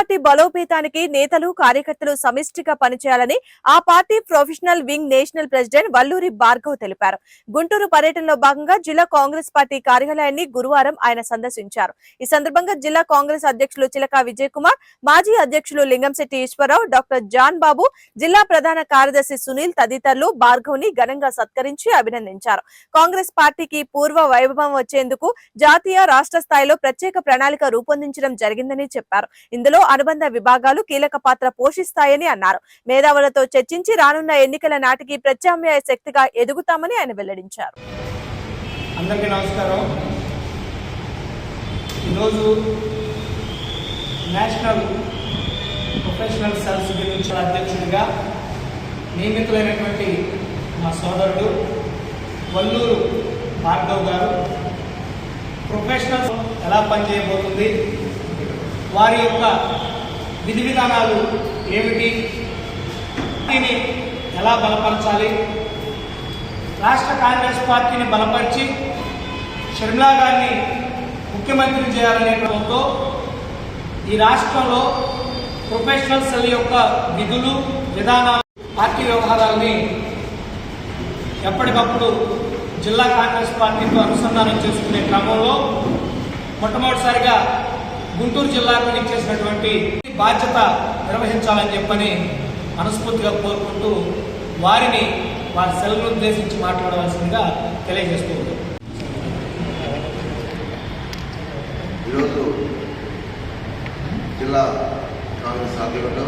Party బలోపేతానికి నేతలు కార్యకర్తలు సమిష్టిగా పనిచేయాలని ఆ party professional wing national president Valluri Bhargav తెలిపారు. గుంటూరు పర్యటనలో భాగంగా జిల్లా కాంగ్రెస్ పార్టీ కార్యాలయాన్ని గురువారం ఆయన సందర్శించారు. ఈ సందర్భంగా జిల్లా కాంగ్రెస్ అధ్యక్షులు చిలక విజయ్ కుమార్ మాజీ అధ్యక్షులు లింగంశెట్టి ఈశ్వరరావు డాక్టర్ జాన్ బాబు జిల్లా ప్రధాన కార్యదర్శి సునీల్ తదితరులు భార్గవ్ని ఘనంగా సత్కరించి అభినందించారు. కాంగ్రెస్ పార్టీకి పూర్వ వైభవం వచ్చేందుకు జాతీయ రాష్ట్ర స్థాయిలో ప్రత్యేక ప్రణాళిక రూపొందించడం జరిగిందని చెప్పారు. ఇందులో అనుబంధ విభాగాలు కీలక పాత్ర పోషిస్తాయని అన్నారు. మేధావులతో చర్చించి రానున్న ఎన్నికల నాటికి ప్రత్యామ్నాయ శక్తిగా ఎదుగుతామని ఆయన వెల్లడించారు. అందరికీ నమస్కారం. ఈరోజు నేషనల్ ప్రొఫెషనల్ సెల్స్ గురించి అధ్యక్షుడిగా నియమితులైనటువంటి మా సోదరుడు వల్లూరు భార్గవ్ గారు. ప్రొఫెషనల్ ఎలా పనిచేయబోతుంది? వారి యొక్క విధి విధానాలు ఏమిటి? దీన్ని ఎలా బలపరచాలి? రాష్ట్ర కాంగ్రెస్ పార్టీని బలపరిచి షర్మిలా గారిని ముఖ్యమంత్రి చేయాలనే క్రమంతో ఈ రాష్ట్రంలో ప్రొఫెషనల్ సెల్ యొక్క విధులు విధానాలు పార్టీ వ్యవహారాలని ఎప్పటికప్పుడు జిల్లా కాంగ్రెస్ పార్టీతో అనుసంధానం చేసుకునే క్రమంలో మొట్టమొదటిసారిగా గుంటూరు జిల్లాకు ఇచ్చేసినటువంటి బాధ్యత నిర్వహించాలని చెప్పని మనస్ఫూర్తిగా కోరుకుంటూ వారిని వారి సెల్ను ఉద్దేశించి మాట్లాడవలసిందిగా తెలియజేస్తూ ఈరోజు జిల్లా కాంగ్రెస్ ఆధ్వర్యంలో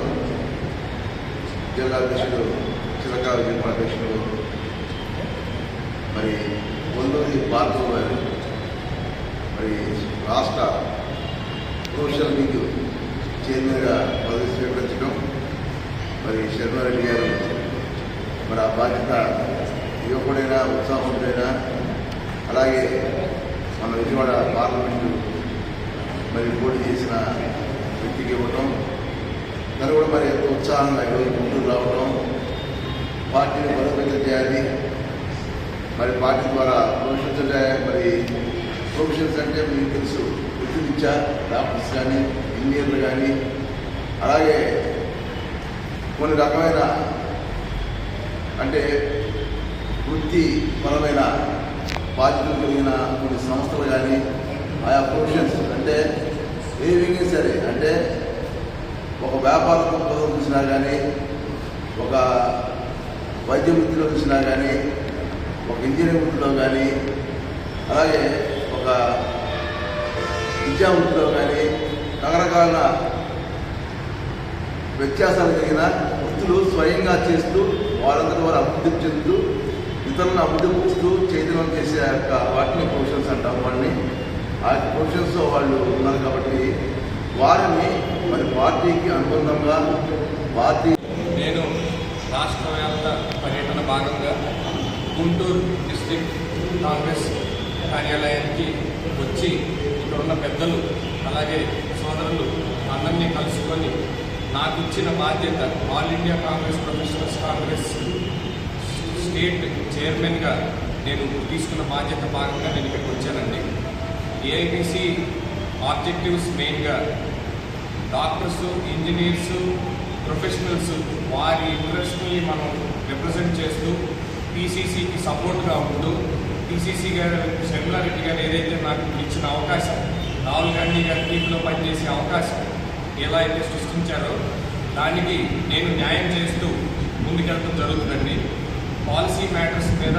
జిల్లా అధ్యక్షుడు చిలకా విజయకుమార్ అధ్యక్షుడు మరి ఒల్లూరి భార్గవ్ మరి రాష్ట్ర సోషల్ లీగ్ చైర్మన్గా పదవి స్వీకరించడం మరి శర్మారెడ్డి గారు మరి ఆ బాధ్యత. యువకుడైనా ఉత్సాహవంతుడైనా అలాగే మన విజయవాడ పార్లమెంటు మరి పోటీ చేసిన వ్యక్తికి ఇవ్వటం తను కూడా మరి ఎంతో ఉత్సాహంగా ఈరోజు గుంటూరు రావడం పార్టీని బలోపేతం చేయాలి మరి పార్టీ ద్వారా ప్రొఫెషన్స్ అంటే మరి ప్రొఫెషన్స్ అంటే మీకు తెలుసు. వృత్తిరీత్యా డాక్టర్స్ కానీ ఇంజనీర్లు కానీ అలాగే కొన్ని రకమైన అంటే వృత్తిపరమైన బాధ్యతలు కలిగిన కొన్ని సంస్థలు కానీ ఆయా ప్రొఫెషన్స్ అంటే ఏమైనా సరే అంటే ఒక వ్యాపార దృక్పథం చూసినా కానీ ఒక వైద్య వృత్తిలో చూసినా కానీ ఒక ఇంజనీరింగ్ వృత్తిలో కానీ అలాగే ఒక విద్యా కానీ రకరకాల వ్యత్యాసాలు కలిగిన వృత్తులు స్వయంగా చేస్తూ వారందరూ వారు అభివృద్ధి చెందుతూ ఇతరులను అభివృద్ధిస్తూ చైతన్యం చేసే యొక్క వాటిని ప్రొఫెషన్స్ అంటాం వాడిని ఆ ప్రొఫెషన్స్లో వాళ్ళు ఉన్నారు కాబట్టి వారిని మరి పార్టీకి అనుబంధంగా పార్టీ నేను రాష్ట్ర వ్యాప్త పర్యటన భాగంగా గుంటూరు డిస్టిక్ కాంగ్రెస్ కార్యాలయానికి వచ్చి ఇక్కడ ఉన్న పెద్దలు అలాగే సోదరులు అందరినీ కలుసుకొని నాకు ఇచ్చిన బాధ్యత all India Congress professionals Congress state చైర్మన్గా నేను తీసుకున్న బాధ్యత భాగంగా నేను ఇక్కడికి వచ్చానండి. ఏఐబిసి ఆబ్జెక్టివ్స్ మెయిన్గా డాక్టర్స్ ఇంజనీర్స్ ప్రొఫెషనల్స్ వారి ఇంట్రెస్ట్ని మనం రిప్రజెంట్ చేస్తూ పీసీసీకి సపోర్ట్గా ఉంటూ పీసీసీ గారు శర్మిలారెడ్డి గారు ఏదైతే నాకు ఇచ్చిన అవకాశం రాహుల్ గాంధీ గారి టీంలో పనిచేసే అవకాశం ఎలా అయితే సృష్టించారో దానికి నేను న్యాయం చేస్తూ ముందుకెళ్ళడం జరుగుతుందండి. పాలసీ మ్యాటర్స్ మీద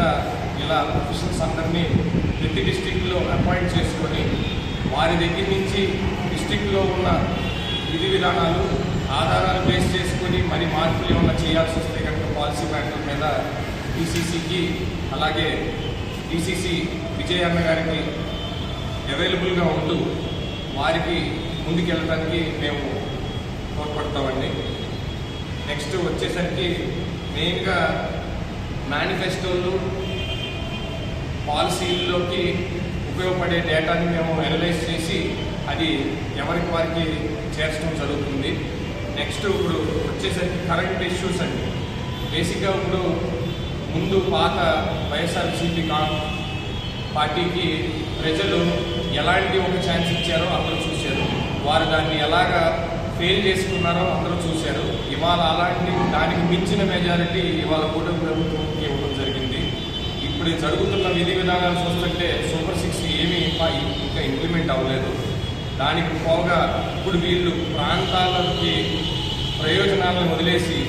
ఇలా ప్రొఫెషనల్స్ అందరినీ ప్రతి డిస్టిక్లో అపాయింట్ చేసుకొని వారి దగ్గర నుంచి డిస్టిక్లో ఉన్న విధి విధానాలు ఆధారాలు బేస్ చేసుకొని మరి మార్పులు ఏమన్నా చేయాల్సి వస్తే కనుక పాలసీ మ్యాటర్ మీద పీసీసీకి అలాగే డిసిసి విజయ్ అన్న గారికి అవైలబుల్గా ఉంటూ వారికి ముందుకెళ్ళడానికి మేము తోడ్పడతామండి. నెక్స్ట్ వచ్చేసరికి మెయిన్గా మేనిఫెస్టోలు పాలసీల్లోకి ఉపయోగపడే డేటాని మేము అనలైజ్ చేసి అది ఎవరికి వారికి చేర్చడం జరుగుతుంది. నెక్స్ట్ ఇప్పుడు వచ్చేసరికి కరెంట్ ఇష్యూస్ అండి. బేసిక్గా ఇప్పుడు ముందు పాత వైఎస్ఆర్సీపీ పార్టీకి ప్రజలు ఎలాంటి ఒక ఛాన్స్ ఇచ్చారో అందరూ చూశారు. వారు దాన్ని ఎలాగా ఫెయిల్ చేసుకున్నారో అందరూ చూశారు. ఇవాళ అలాంటి దానికి మించిన మెజారిటీ ఇవాళ కూటమి ప్రభుత్వంకి ఇవ్వడం జరిగింది. ఇప్పుడు జరుగుతున్న విధి విధానాలు చూస్తుంటే సూపర్ సిక్స్ ఏమీ ఇంకా ఇంకా ఇంప్లిమెంట్ అవ్వలేదు. దానికి పోగా ఇప్పుడు వీళ్ళు ప్రాంతాలకి ప్రయోజనాలను వదిలేసి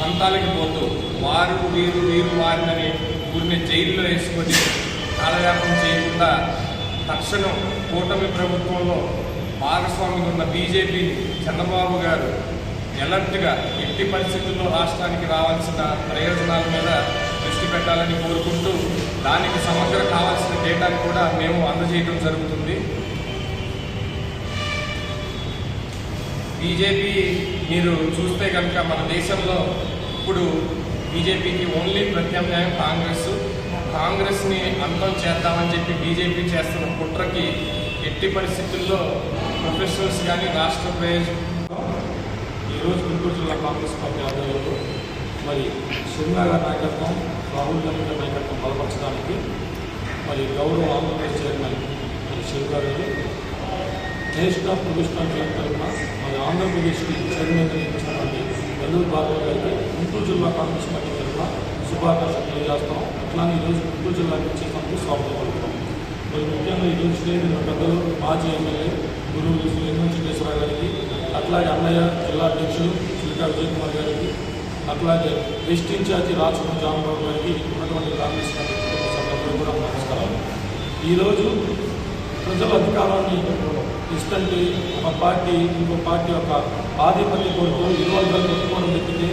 పంతాలకి పోతూ వారు వీరు వీరు వారిని ఊరిని జైల్లో వేసుకొని కాలయాపం చేయకుండా తక్షణం కూటమి ప్రభుత్వంలో భాగస్వామిగా ఉన్న బీజేపీ చంద్రబాబు గారు ఎలర్ట్గా ఎట్టి పరిస్థితుల్లో రాష్ట్రానికి రావాల్సిన ప్రయోజనాల మీద దృష్టి పెట్టాలని కోరుకుంటూ దానికి సమగ్ర కావాల్సిన డేటాను కూడా మేము అందజేయడం జరుగుతుంది. బీజేపీ మీరు చూస్తే కనుక మన దేశంలో ఇప్పుడు బీజేపీకి ఓన్లీ ప్రత్యామ్నాయం కాంగ్రెస్. కాంగ్రెస్ని అంతం చేద్దామని చెప్పి బీజేపీ చేస్తున్న కుట్రకి ఎట్టి పరిస్థితుల్లో ప్రొఫెషనల్స్ కానీ రాష్ట్ర ప్రయోజనం ఈరోజు గుంటూరు జిల్లా కాంగ్రెస్ పార్టీ ఆధ్వర్యంలో మరి షర్మిలా గారి నాయకత్వం రాహుల్ గాంధీ గారి నాయకత్వం బలపరచడానికి మరి గౌరవ ఆంధ్రప్రదేశ్ చైర్మన్ మరి షర్మిలా గారు నేషనల్ ప్రొఫెషనల్ క్లబ్ తరఫున మరి ఆంధ్రప్రదేశ్కి చైర్మన్ ఇచ్చినటువంటి వెల్లూరు బాబు గారికి గుంటూరు జిల్లా కాంగ్రెస్ పార్టీ తరఫున శుభాకాంక్షలు తెలియజేస్తాం అట్లానే ఈరోజు గుంటూరు జిల్లాకి వచ్చేసినందుకు స్వాగతం పలుకుతాం మరి ముఖ్యంగా ఈరోజు స్టేజ్ పెద్దలు మాజీ ఎమ్మెల్యే గురువు శ్రీ వెంకటేశ్వర గారికి అట్లాగే అన్నయ్య జిల్లా అధ్యక్షులు శ్రీకా విజయ్ కుమార్ గారికి అట్లాగే వెస్ట్ ఇన్ఛార్జి రాజకుమార్ జామబాబు గారికి ఉన్నటువంటి కాంగ్రెస్ పార్టీ కుటుంబ కూడా నమస్కారాలు. ఈరోజు ప్రజల అధికారాన్ని ఇస్తుంటే ఒక పార్టీ ఇంకో పార్టీ యొక్క ఆధిపత్య కోరుతూ ఇరువర్గాలు పెట్టుకోవడం తప్పితే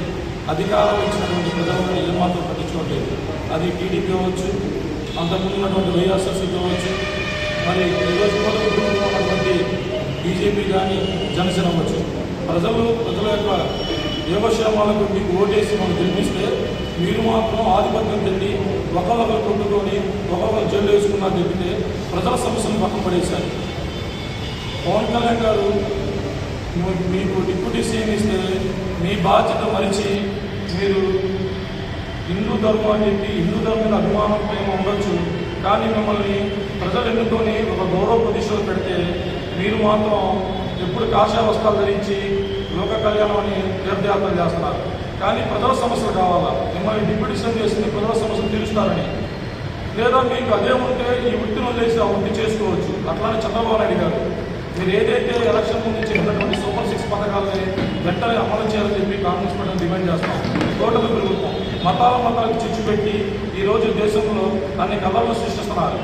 అధికారం ఇచ్చినటువంటి ప్రజలను ఏమాత్రం పట్టించుకోవట్లేదు. అది టీడీపీ అవ్వచ్చు అంతకుముందు ఉన్నటువంటి వైఎస్ఆర్సీపీ అవ్వచ్చు మరి ఈరోజు కూడా ఉన్నటువంటి బీజేపీ కానీ జనసేన అవ్వచ్చు ప్రజలు ప్రజల యొక్క యోగక్షేమాలకు మీకు ఓటేసి మనం జన్మిస్తే మీరు మాత్రం ఆధిపత్యం తిండి ఒకరికొకరు కొట్టుకొని ఒకరికొకరు జైలు వేసుకున్నారు తప్పితే ప్రజల సమస్యను పక్కన పడేశారు. పవన్ కళ్యాణ్ గారు మీకు డిప్యూటీ సీఎం ఇస్తే మీ బాధ్యత మరిచి మీరు హిందూ ధర్మం అని చెప్పి హిందూ ధర్మం అభిమానం ప్రేమ ఉండొచ్చు కానీ మిమ్మల్ని ప్రజలు ఎన్నుకొని ఒక గౌరవ ప్రతిష్టలు పెడితే మీరు మాత్రం ఎప్పుడు కాషాయ వస్త్రాలు ధరించి లోక కళ్యాణం అని తీర్థయాత్ర చేస్తున్నారు కానీ ప్రజల సమస్యలు కావాలా? మిమ్మల్ని డిప్యూటీ చేసింది ప్రజల సమస్యలు తీరుస్తారని. లేదా మీకు అదే ఉంటే ఈ వృత్తిని వదిలేసి ఆ వృత్తి చేసుకోవచ్చు. అట్లానే చంద్రబాబు నాయుడు గారు మీరు ఏదైతే ఎలక్షన్ ముందు చేసినటువంటి సూపర్ సిక్స్ పథకాలని వెంటనే అమలు చేయాలని చెప్పి కాంగ్రెస్ పార్టీ డిమాండ్ చేస్తాం టోటల్ పెరుగుతాం. మతాల మతాలకు చిచ్చు పెట్టి ఈరోజు దేశంలో అన్ని కలర్లు సృష్టిస్తున్నారు.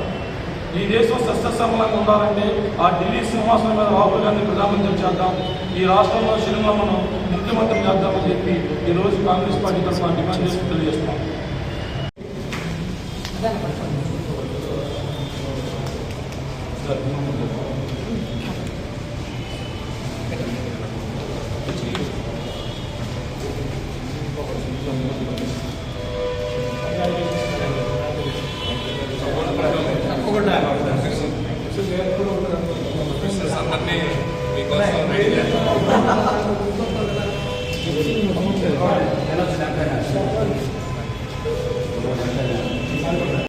ఈ దేశం సస్యశ్యామలంగా ఉండాలంటే ఆ ఢిల్లీ సింహాసనం మీద రాహుల్ గాంధీ ప్రధానమంత్రి చేద్దాం. ఈ రాష్ట్రంలో శరీరంలో ముఖ్యమంత్రి చేద్దామని చెప్పి ఈ రోజు కాంగ్రెస్ పార్టీ తరఫున డిమాండ్ చేస్తుంది చేస్తాం